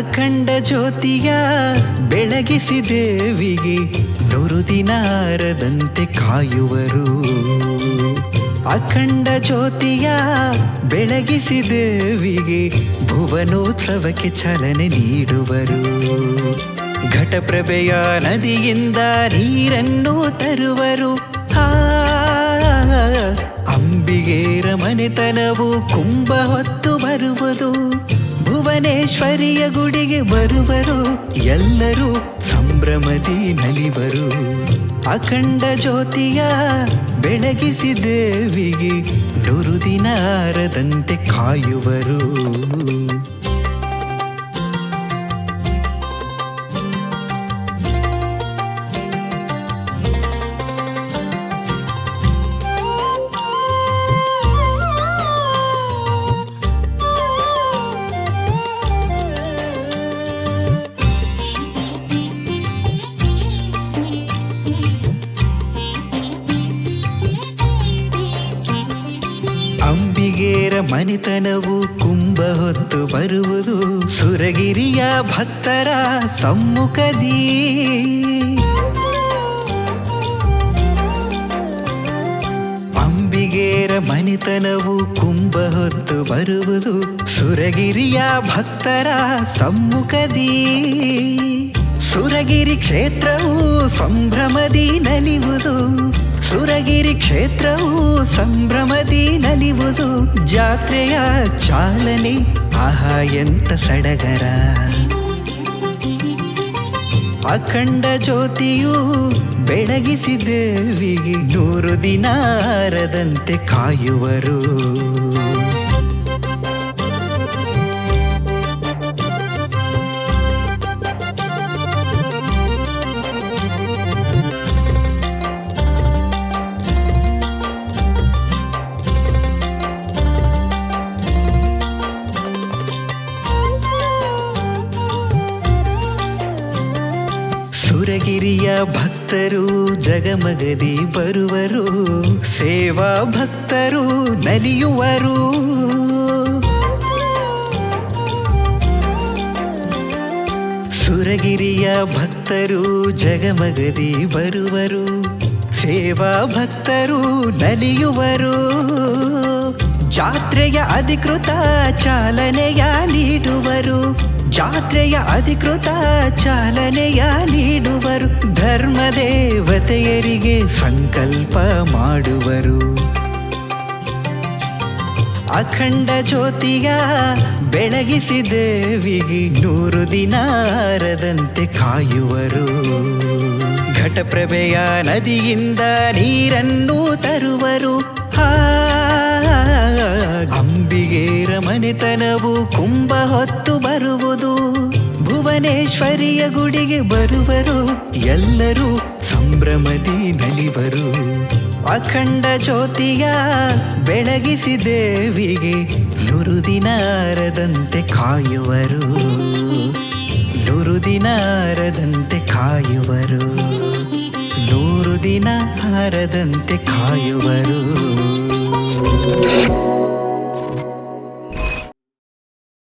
ಅಖಂಡ ಜ್ಯೋತಿಯ ಬೆಳಗಿಸಿ ದೇವಿಗೆ ನೂರು ದಿನಾರದಂತೆ ಕಾಯುವರು. ಅಖಂಡ ಜ್ಯೋತಿಯ ಬೆಳಗಿಸಿ ದೇವಿಗೆ ಭುವನೋತ್ಸವಕ್ಕೆ ಚಲನೆ ನೀಡುವರು. ಘಟಪ್ರಭೆಯ ನದಿಯಿಂದ ನೀರನ್ನು ತರುವರು. ಅಂಬಿಗೇರ ಮನೆತನವು ಕುಂಭ ಹೊತ್ತು ಬರುವುದು. ಭುವನೇಶ್ವರಿಯ ಗುಡಿಗೆ ಬರುವರು. ಎಲ್ಲರೂ ಸಂಭ್ರಮದಿ ನಲಿವರು. ಅಖಂಡ ಜ್ಯೋತಿಯ ಬೆಳಗಿಸಿ ದೇವಿಗೆ ನೂರು ದಿನಾರದಂತೆ ಕಾಯುವರು. ಮನೆತನವು ಕುಂಭ ಹೊತ್ತು ಬರುವುದು. ಸುರಗಿರಿಯ ಭಕ್ತರ ಸಮ್ಮುಖದಿ. ಅಂಬಿಗೇರ ಮನೆತನವು ಕುಂಭ ಹೊತ್ತು ಬರುವುದು. ಸುರಗಿರಿಯ ಭಕ್ತರ ಸಮ್ಮುಖದಿ. ಸುರಗಿರಿ ಕ್ಷೇತ್ರವು ಸಂಭ್ರಮದಿ ನಲಿವುದು. ಸುರಗಿರಿ ಕ್ಷೇತ್ರವು ಸಂಭ್ರಮದಿ ನಲಿವುದು. ಜಾತ್ರೆಯ ಚಾಲನೆ, ಆಹಾ ಎಂತ ಸಡಗರ. ಅಖಂಡ ಜ್ಯೋತಿಯು ಬೆಳಗಿಸಿದೇವಿಗೆ ನೂರು ದಿನಾರದಂತೆ ಕಾಯುವರು. ಸುರಗಿರಿಯ ಭಕ್ತರು, ಜಗಮಗದಿ ಬರುವರು. ಸೇವಾ ಭಕ್ತರು ನಲಿಯುವರು. ಸುರಗಿರಿಯ ಭಕ್ತರು, ಜಗಮಗದಿ ಬರುವರು. ಸೇವಾ ಭಕ್ತರು ನಲಿಯುವರು. ಜಾತ್ರೆಯ ಅಧಿಕೃತ ಚಾಲನೆಯ ನೀಡುವರು. ಜಾತ್ರೆಯ ಅಧಿಕೃತ ಚಾಲನೆಯ ನೀಡುವರು ಧರ್ಮ ದೇವತೆಯರಿಗೆ ಸಂಕಲ್ಪ ಮಾಡುವರು ಅಖಂಡ ಜ್ಯೋತಿಯ ಬೆಳಗಿಸಿ ದೇವಿಗೆ ನೂರು ದಿನಾರದಂತೆ ಕಾಯುವರು ಘಟಪ್ರಭೆಯ ನದಿಯಿಂದ ನೀರನ್ನು ತರುವರು ಅಂಬಿಗೇರ ಮನೆತನವು ಕುಂಭ ಹೊತ್ತು ಬರುವುದು. ಭುವನೇಶ್ವರಿಯ ಗುಡಿಗೆ ಬರುವರು. ಎಲ್ಲರೂ ಸಂಭ್ರಮದಿ ನಲಿವರು. ಅಖಂಡ ಜ್ಯೋತಿಯ ಬೆಳಗಿಸಿ ದೇವಿಗೆ ನೂರು ದಿನಾರದಂತೆ ಕಾಯುವರು. ನೂರು ದಿನಾರದಂತೆ ಕಾಯುವರು. ನೂರು ದಿನ ಹಾರದಂತೆ ಕಾಯುವರು.